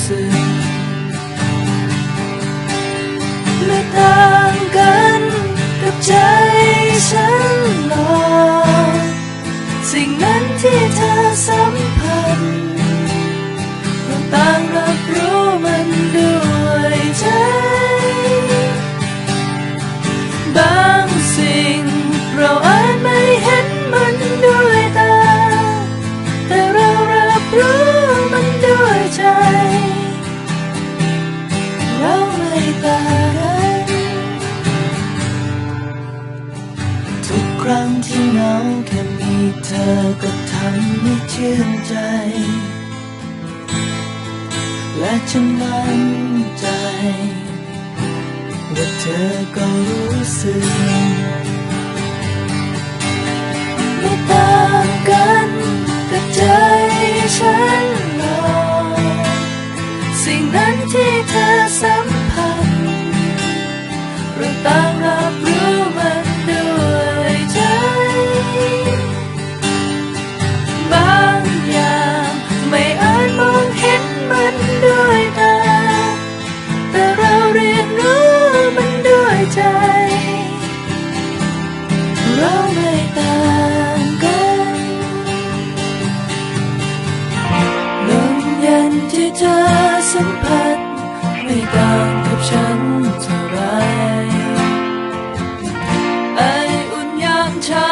สึก ไม่ต่างกันกับใจฉันหรอกสิ่งนั้นที่เธอสัมผัสเราต่างรับรู้มันด้วยใจ บางสิ่งเราอาจไม่เห็นมันด้วยตา แต่เรารับรู้มันด้วยใจ ครั้งที่เหงาแค่มีเธอก็ทำให้ชื่นใจ และฉันมั่นใจ ว่าเธอก็รู้สึกไม่ต่างกันกับใจฉันหรอกสิ่งนั้นที่เธอสัมผัสเราต่างรับ ที่เธอสัมผัส ไม่ต่างกับฉันเท่าไรไออุ่นยามเช้า